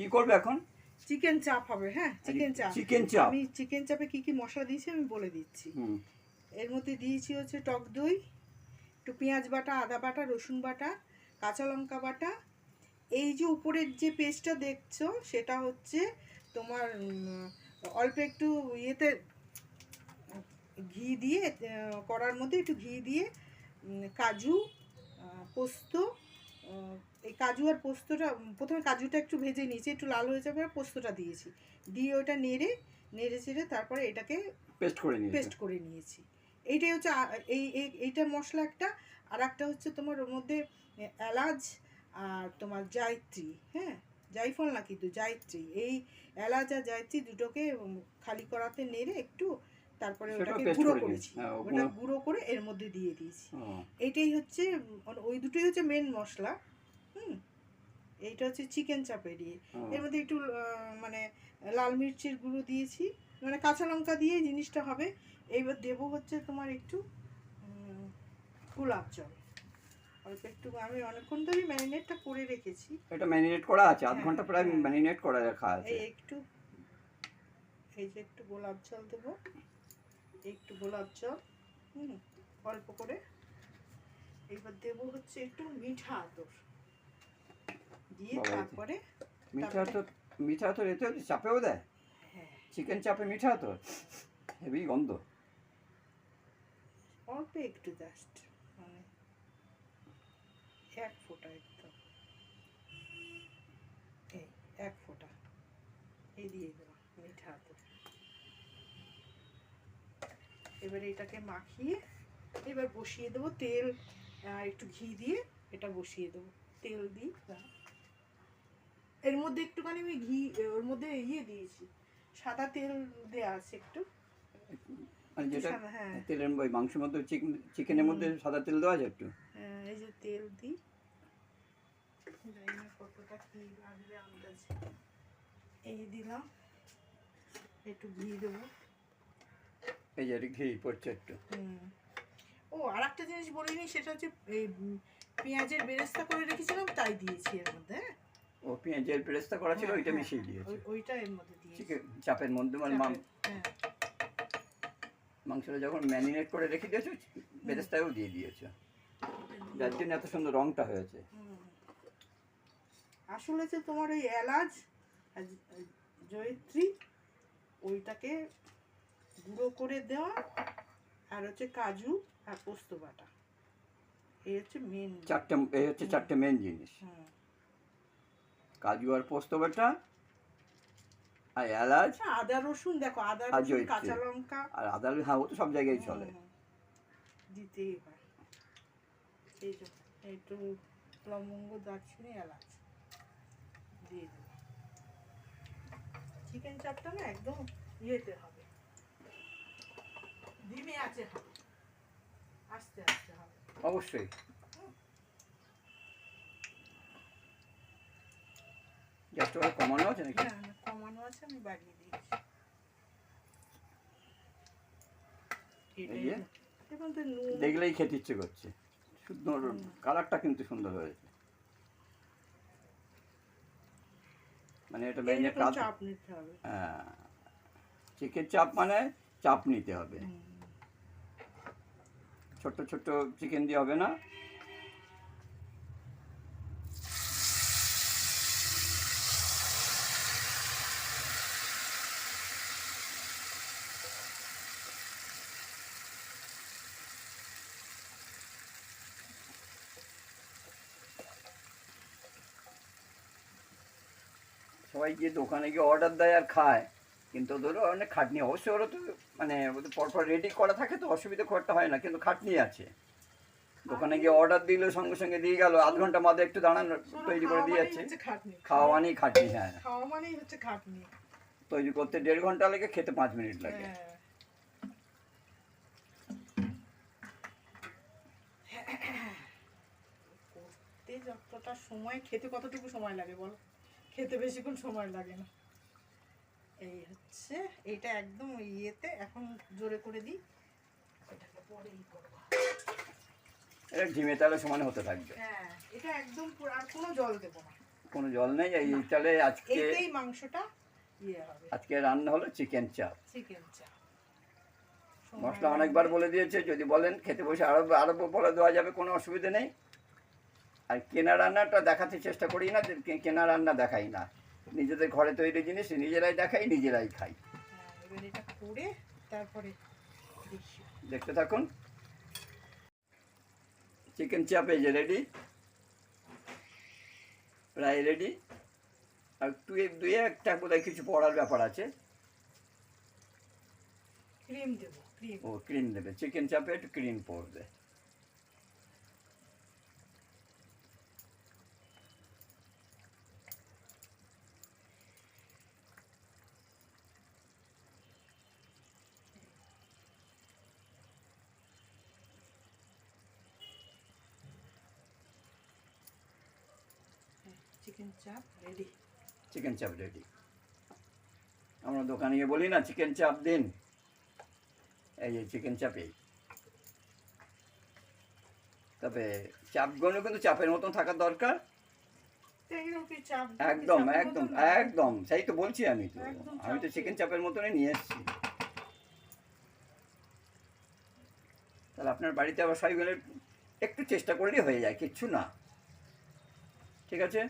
কি করবে এখন? চিকেন চাপ হবে হ্যাঁ চিকেন চাপ চিকেন চাপ আমি চিকেন চাপে কি কি মশলা দিয়েছি আমি বলে দিচ্ছি। এর মধ্যে দিয়েছি হচ্ছে টক দই একটু পেঁয়াজ বাটা আদা বাটা রসুন বাটা কাঁচা লঙ্কা বাটা। এই যে উপরের যে পেস্টটা দেখছ সেটা হচ্ছে তোমার অল্প একটু ইয়েতে ঘি দিয়ে কড়ার মধ্যে একটু ঘি দিয়ে কাজু পোস্ত এই কাজু আর পোস্তটা প্রথমে কাজুটা একটু ভেজে নিয়েছি একটু লাল হয়ে যাবে আর পোস্তটা দিয়েছি। দিয়ে ওটা নেড়ে নেড়ে চেড়ে তারপরে এটাকে পেস্ট করে পেস্ট করে নিয়েছি। এইটাই হচ্ছে এই এই- এইটা মশলা একটা আর একটা হচ্ছে তোমার ওর মধ্যে এলাচ আর তোমার জায়ত্রী হ্যাঁ? জায়ফল না কিন্তু জায়ত্রী। এই এলাচ আর জায়ত্রী দুটোকে খালি করাতে নেড়ে একটু তারপরে ওটাকে গুঁড়ো করেছি। হ্যাঁ, ওটা গুঁড়ো- করে এর মধ্যে দিয়ে দিয়েছি। এইটাই হচ্ছে ওই দুটোই হচ্ছে মেন মশলা হুম? এইটা হচ্ছে চিকেন চাপেরি এর মধ্যে একটু মানে লাল মির্চের গুঁড়ো দিয়েছি। মানে কাঁচা লঙ্কা দিয়ে জিনিসটা হবে। এইবার দেবো হচ্ছে তোমার একটু গোলাপ জল। অল্প একটু আমি অনেকক্ষণ ধরেই ম্যারিনেটটা করে রেখেছি। এটা ম্যারিনেট করা আছে আধ হ্যাঁ, ঘণ্টা প্রায় হ্যাঁ। ম্যারিনেট করা রাখা আছে। এই একটু এই যে একটু গোলাপ জল দেবো। একটু গোলাপ জল হুম অল্প করে। এইবার দেবো হচ্ছে একটু মিঠা আতর। দিয়ে তারপরে মিঠা তো মিঠা তো এতে চাপেও দেয়। হ্যাঁ। চিকেন চাপে মিঠা তো হেভি গন্ধ। অল্প একটু জাস্ট মানে এক ফোঁটা একদম। এই এক ফোঁটা। এই দিয়ে দেবো মিঠা আতর। এবার এটাকে মাখিয়ে এবার বসিয়ে দেবো তেল একটু ঘি দিয়ে এটা বসিয়ে দেবো। তেল দিই এর মধ্যে একটুখানি আমি ঘি ওর মধ্যে ইয়ে দিয়েছি সাদা তেল দেওয়া আছে একটু। মানে যেটা হ্যাঁ। তেলের ওই মাংসের মধ্যে চিকেনের মধ্যে সাদা তেল দেওয়া যায় একটু? হ্যাঁ, এই যে তেল দিই। কতটা কি লাগবে আন্দাজ। এই দিলাম একটু ঘি দেবো। এই যে ঘি একটু। ও আর একটা জিনিস বলিনি সেটা হচ্ছে এই পেঁয়াজের বেরেস্তা করে রেখেছিলাম তাই দিয়েছি এর মধ্যে হ্যাঁ? ও পেঁয়াজের পেরেস্তা করা ছিল হ্যাঁ, ওইটা হ্যাঁ, মিশিয়ে দিয়েছে। ওই- ওইটা এর মধ্যে দিয়েছি। চাপের মধ্যে মানে হ্যাঁ। মাংসটা যখন ম্যারিনেট করে রেখে দিয়েছ বেরেস্তাও দিয়ে দিয়েছ। যার জন্য এত সুন্দর রংটা হয়েছে। আসলে যে তোমার ওই এলাচ জয়িত্রী ওইটাকে গুঁড়ো করে দেওয়া আর হচ্ছে কাজু আর পোস্ত বাটা। এই হচ্ছে মেন চারটে এই হচ্ছে চারটে মেন জিনিস। কাজু আর পোস্ত বাটা আর এলাচ আদা রসুন দেখো আদা রসুন কাঁচা লঙ্কা। আর আদা হ্যাঁ ও তো সব জায়গায় চলে। দিতেই হয়। এই যে একটু লবঙ্গ দারচিনি এলাচ দিয়ে দেবো। চিকেন চাপটা না একদম ইয়েতে হবে। ধিমে আছে হবে আস্তে আস্তে হবে। অবশ্যই। গ্যাসটা কমানো আছে নাকি? কমানো আছে আমি বাড়িয়ে দিয়েছি। দেখলেই খেতে ইচ্ছে করছে। সুন্দর কালারটা কিন্তু সুন্দর হয়েছে। মানে এটা চাপ নিতে হবে। হ্যাঁ। চিকেন চাপ মানে চাপ নিতে হবে। ছোট্ট ছোট্ট চিকেন দিয়ে হবে না সবাই গিয়ে দোকানে গিয়ে অর্ডার দেয় আর খায় কিন্তু ওদেরও অনেক খাটনি অবশ্যই ওরা তো মানে ওদের পরপর রেডি করা থাকে তো অসুবিধা একটা হয় না কিন্তু খাটনি আছে। দোকানে গিয়ে অর্ডার দিল সঙ্গে সঙ্গে দিয়ে গেল আধ ঘণ্টা মাঝে একটু দাঁড়ানো তৈরি করে দিয়ে যাচ্ছে খাওয়া মানেই খাটনি হ্যাঁ। খাওয়া মানেই হচ্ছে খাটনি। তৈরি করতে দেড় ঘণ্টা লাগে খেতে পাঁচ মিনিট লাগে। হ্যাঁ। করতে যতটা সময় খেতে কতটুকু সময় লাগে বলো? খেতে বেশিক্ষণ সময় লাগে না। এই হচ্ছে এটা একদম ওই ইয়েতে এখন জোরে করে দিই। এটাকে পরেই করব। এটা ঝিমে তাহলে সমানে হতে থাকবে। হ্যাঁ এটা একদম আর কোনো জল দেবো না। কোনো জল নেই এই তাহলে আজকে এইতেই মাংসটা ইয়ে হবে। আজকে রান্না হলো চিকেন চাপ। চিকেন চাপ। মশলা অনেকবার বলে দিয়েছে যদি বলেন খেতে বসে আরও আরও বলে দেওয়া যাবে কোনো অসুবিধা নেই। আর কেনা রান্নাটা দেখাতে চেষ্টা করি না কেনা রান্না দেখাই না। নিজেদের ঘরে তৈরি জিনিস নিজেরাই দেখাই নিজেরাই খাই। এবার এটা করে তারপরে দেখতে থাকুন। চিকেন চাপ এই যে রেডি প্রায় রেডি আর তুই দুই একটা বোধহয় কিছু পড়ার ব্যাপার আছে। ক্রিম দেবো ক্রিম ও ক্রিম দেবে। চিকেন চাপে একটু ক্রিম পড়বে। চিকেন চাপ রেডি চিকেন চাপ রেডি আমরা দোকানে গিয়ে বলি না চিকেন চাপ দিন। এই যে চিকেন চাপ এই। তবে চাপগুলো কিন্তু চাপের মতন থাকা দরকার। একদম একদম একদম সেই তো বলছি আমি তো। আমি তো চিকেন চাপের মতনই নিয়ে এসেছি। তাহলে আপনার বাড়িতে আবার সবাই একটু চেষ্টা করলেই হয়ে যায় কিচ্ছু না। ঠিক আছে?